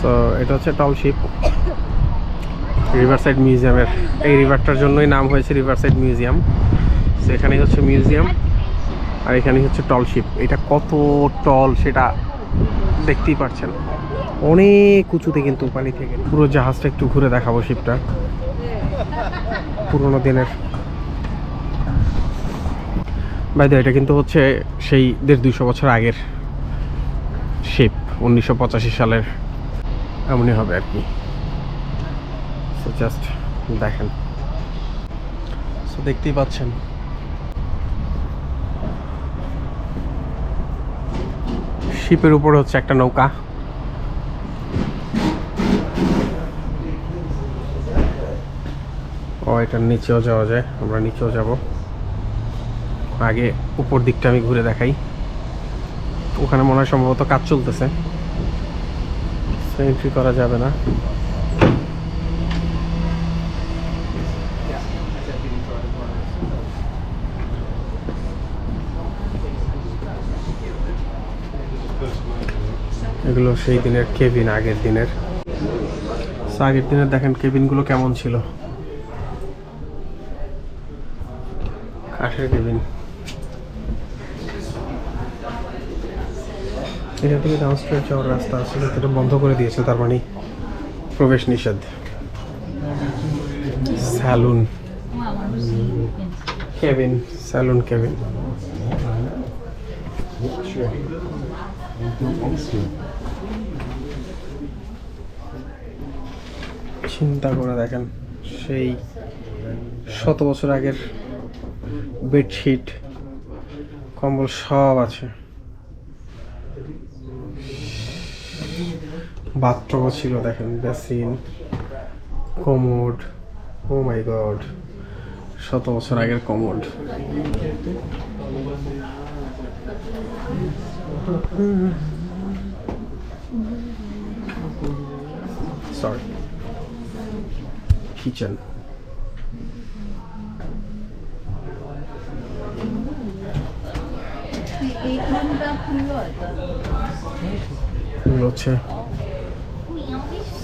So এটা হচ্ছে township riverside মিউজিয়ামের এই রিভারটার জন্যই নাম হয়েছে রিভারসাইড মিউজিয়াম সো এখানেই হচ্ছে মিউজিয়াম আর এখানেই হচ্ছে টলশিপ এটা কত টল সেটা দেখতেই পাচ্ছেন অনেক উঁচুতে কিন্তু পানি থেকে। পুরো জাহাজটা একটু ঘুরে দেখাবো শিপটা পুরোনো দিনের। বাইদে এটা কিন্তু হচ্ছে সেই দেড় দুইশো বছর আগের শিপ উনিশশো পঁচাশি সালের। এমনই হবে আর কি। সো জাস্ট দেখেন। সো দেখতেই পাচ্ছেন। শিপের উপরে হচ্ছে একটা নৌকা। ও, এটার নিচেও যাওয়া যায়। আমরা নিচেও যাব। আগে উপর দিকটা আমি ঘুরে দেখাই। ওখানে মনে হয় সম্ভবত কাজ চলতেছে। এন্ট্রি করা যাবে না। এগুলো সেই দিনের কেবিন, আগের দিনের। আগের দিনের দেখেন কেবিনগুলো কেমন ছিল। কাঠের কেবিন। এটা থেকে ডাউনস্ট্রিট যাওয়ার রাস্তা আসলে এটা বন্ধ করে দিয়েছে, তার মানে প্রবেশ নিষেধ। স্যালুন কেবিন স্যালুন কেবিন চিন্তা করে দেখেন, সেই শত বছর আগের বেডশিট কম্বল সব আছে। বাথটবও ছিল দেখেন basin commode oh my god শত বছর আগের কমোড। সরি কিচেন হচ্ছে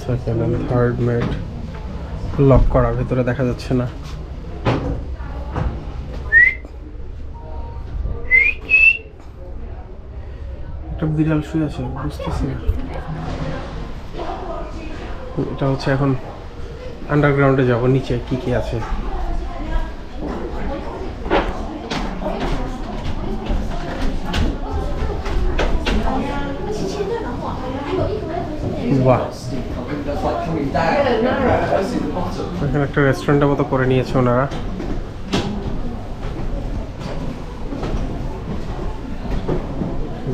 second and third made lock করা ভেতরে দেখা যাচ্ছে না। একটা বিড়াল শুয়ে আছে, বুঝতেছি না। এটা হচ্ছে এখন আন্ডারগ্রাউন্ডে যাব, নিচে কি কি আছে। বাহ। এখানে একটা রেস্টুরেন্টের মতো করে নিয়েছে ওনারা।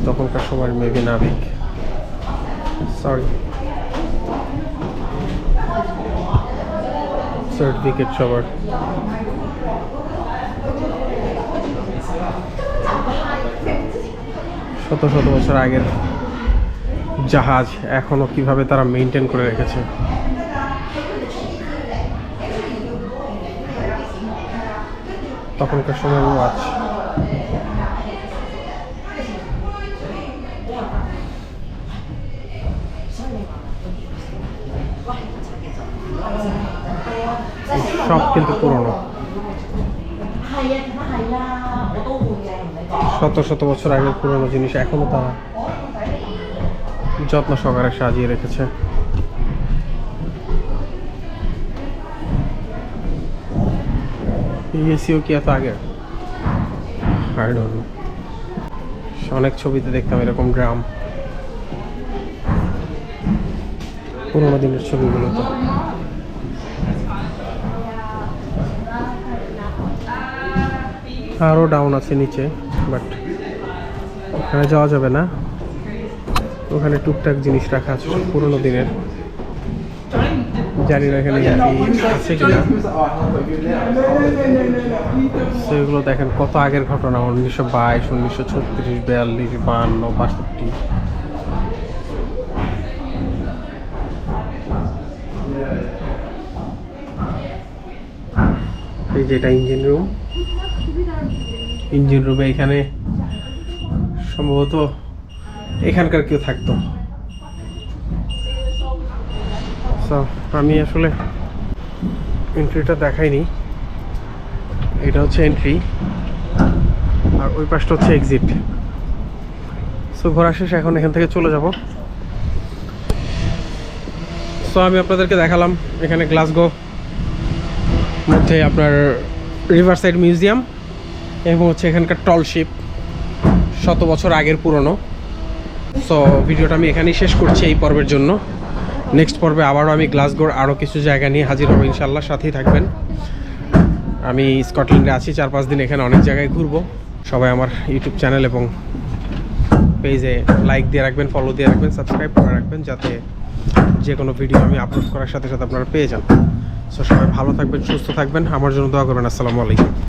তখনকার সময় মেবি নাবিক। সরি সার্টিফিকেট সবার। শত শত বছর আগের জাহাজ এখনও কীভাবে তারা মেনটেন করে রেখেছে। তখনকার সময় ওয়াচ সব কিন্তু পুরনো। শত শত বছর আগের পুরনো জিনিস এখনও তারা যত্ন সহকারে সাজিয়ে রেখেছে। এসিও কি এত don't অনেক ছবিতে দেখতাম এরকম ড্রাম। পুরোনো দিনের ছবিগুলো তো। আরও ডাউন আছে নিচে বাট ওখানে যাওয়া যাবে না। ওখানে টুকটাক জিনিস রাখা আছে পুরোনো দিনের। জানি না এখানে আছে কিনা। সেগুলো দেখেন কত আগের ঘটনা, উনিশশো বাইশ, উনিশশো ছত্রিশ, বিয়াল্লিশ বাহান্ন বাষট্টি। এই যেটা ইঞ্জিন রুম। ইঞ্জিন রুমে এখানে সম্ভবত এখানকার কেউ থাকতো। আমি আসলে এন্ট্রিটা দেখাইনি। এটা হচ্ছে এন্ট্রি আর ওই পাশটা হচ্ছে এক্সিট সো ঘোরা শেষ, এখন এখান থেকে চলে যাব। সো আমি আপনাদেরকে দেখালাম এখানে গ্লাসগো মধ্যে আপনার রিভার সাইড মিউজিয়াম এবং হচ্ছে এখানকার টলশিপ শত বছর আগের পুরনো। সো ভিডিওটা আমি এখানেই শেষ করছি এই পর্বের জন্য। নেক্সট পর্বে আবারও আমি গ্লাসগোর আরও কিছু জায়গা নিয়ে হাজির হব ইনশাল্লাহ সাথেই থাকবেন। আমি স্কটল্যান্ডে আছি, চার পাঁচ দিন এখানে অনেক জায়গায় ঘুরবো। সবাই আমার ইউটিউব চ্যানেল এবং পেজে লাইক দিয়ে রাখবেন ফলো দিয়ে রাখবেন সাবস্ক্রাইব করে রাখবেন, যাতে যে কোনো ভিডিও আমি আপলোড করার সাথে সাথে আপনারা পেয়ে যান। সো সবাই ভালো থাকবেন, সুস্থ থাকবেন। আমার জন্য দোয়া করবেন। আসসালামু আলাইকুম।